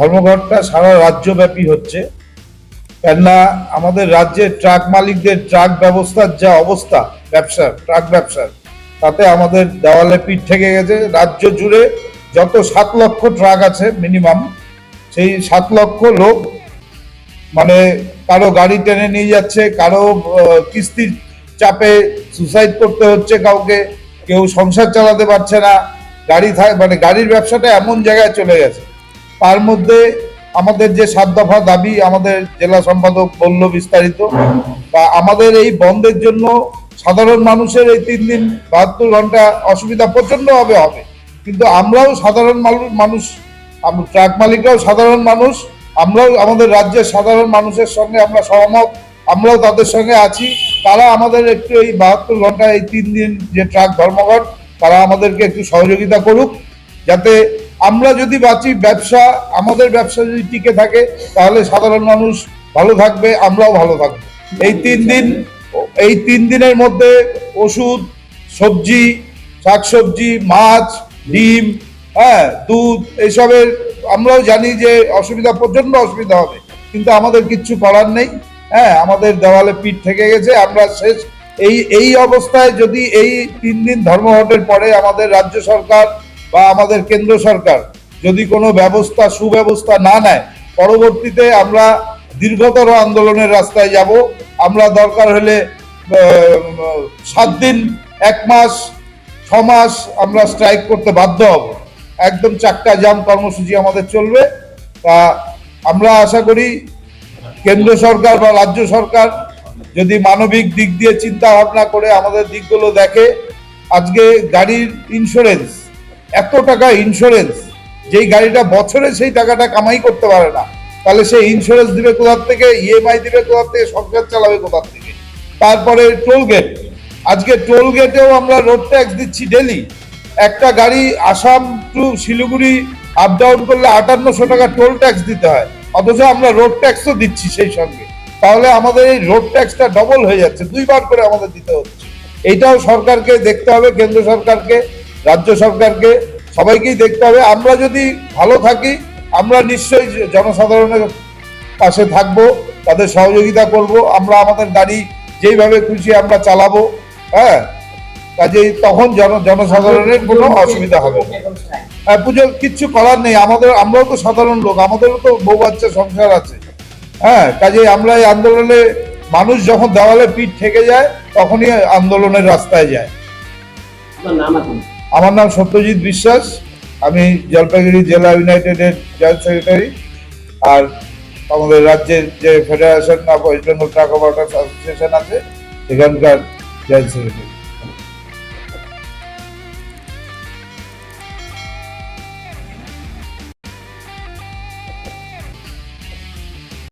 ধর্মঘটটা সারা রাজ্যব্যাপী হচ্ছে। কেননা আমাদের রাজ্যের ট্রাক মালিকদের ট্রাক ব্যবস্থার যা অবস্থা ব্যবসার ট্রাক ব্যবসার, তাতে আমাদের দেওয়ালে পিঠ থেকে গেছে। রাজ্য জুড়ে যত সাত লক্ষ ট্রাক আছে মিনিমাম, সেই সাত লক্ষ লোক মানে কারও গাড়ি টেনে নিয়ে যাচ্ছে, কারও কিস্তির চাপে সুসাইড করতে হচ্ছে কাউকে, কেউ সংসার চালাতে পারছে না, গাড়ি থাক মানে গাড়ির ব্যবসাটা এমন জায়গায় চলে গেছে। তার মধ্যে আমাদের যে সাত দফা দাবি আমাদের জেলা সম্পাদক বলল বিস্তারিত, বা আমাদের এই বন্ধের জন্য সাধারণ মানুষের এই তিন দিন বাহাত্তর ঘণ্টা অসুবিধা প্রচণ্ড হবে। কিন্তু আমরাও সাধারণ মানুষ ট্রাক মালিকরাও সাধারণ মানুষ, আমরাও আমাদের রাজ্যের সাধারণ মানুষের সঙ্গে আমরা সহমত, আমরাও তাদের সঙ্গে আছি। তারা আমাদের একটু এই বাহাত্তর ঘণ্টা, এই তিন দিন যে ট্রাক ধর্মঘট, তারা আমাদেরকে একটু সহযোগিতা করুক, যাতে আমরা যদি বাঁচি, ব্যবসা, আমাদের ব্যবসা যদি টিকে থাকে, তাহলে সাধারণ মানুষ ভালো থাকবে, আমরাও ভালো থাকব। এই তিন দিন, এই তিন দিনের মধ্যে ওষুধ, সবজি, শাকসবজি, মাছ, ডিম হ্যাঁ দুধ, এইসবের, আমরাও জানি যে অসুবিধা প্রচণ্ড অসুবিধা হবে। কিন্তু আমাদের কিচ্ছু করার নেই। হ্যাঁ আমাদের দেওয়ালে পিঠ থেকে গেছে, আমরা শেষ। এই এই অবস্থায় যদি এই তিন দিন ধর্মঘটের পরে আমাদের রাজ্য সরকার বা আমাদের কেন্দ্র সরকার যদি কোনো ব্যবস্থা, সুব্যবস্থা না নেয়, পরবর্তীতে আমরা দীর্ঘতর আন্দোলনের রাস্তায় যাব। আমরা দরকার হলে সাত দিন, এক মাস, ছ মাস আমরা স্ট্রাইক করতে বাধ্য হব। একদম চাক্কা জাম কর্মসূচি আমাদের চলবে। তা আমরা আশা করি কেন্দ্র সরকার বা রাজ্য সরকার যদি মানবিক দিক দিয়ে চিন্তা ভাবনা করে আমাদের দিকগুলো দেখে, আজকে গাড়ির ইন্স্যুরেন্স এত টাকা ইন্স্যুরেন্স যেই গাড়িটা বছরে সেই টাকাটা কামাই করতে পারে না, তাহলে সে ইন্স্যুরেন্স দিবে কোথার থেকে ইএমআই দিবে কোথার থেকে সংসার চালাবে কোথার থেকে? তারপরে টোল গেট আজকে টোল গেটেও আমরা রোড ট্যাক্স দিচ্ছি ডেলি একটা গাড়ি Assam to Siliguri up down করলে আটান্নশো টাকা টোল ট্যাক্স দিতে হয়, অথচ আমরা রোড ট্যাক্সও দিচ্ছি সেই সঙ্গে। তাহলে আমাদের এই রোড ট্যাক্সটা ডবল হয়ে যাচ্ছে, দুইবার করে আমাদের দিতে হচ্ছে। এইটাও সরকারকে দেখতে হবে, কেন্দ্র সরকারকে। রাজ্য সরকারকে সবাইকেই দেখতে হবে। আমরা যদি ভালো থাকি আমরা নিশ্চয়ই জনসাধারণের পাশে থাকব তাদের সহযোগিতা করব আমরা আমাদের গাড়ি যেইভাবে খুশি আমরা চালাবো হ্যাঁ? কাজেই তখন জন জনসাধারণের কোনো অসুবিধা হবে না। হ্যাঁ, পুজো কিচ্ছু করার নেই। আমাদের আমরাও তো সাধারণ লোক আমাদেরও তো বউ বাচ্চা সংসার আছে। হ্যাঁ কাজেই আমরা এই আন্দোলনে মানুষ যখন দেওয়ালে পিঠ থেকে যায় তখনই আন্দোলনের রাস্তায় যায়। নাম আমার নাম সত্যজিৎ বিশ্বাস, আমি জলপাইগুড়ি জেলা ইউনাইটেডের জয়েন্ট সেক্রেটারি আর আমাদের রাজ্যের যে federation of West Bengal truck operators association আছে সেখানকার জয়েন্ট সেক্রেটারি।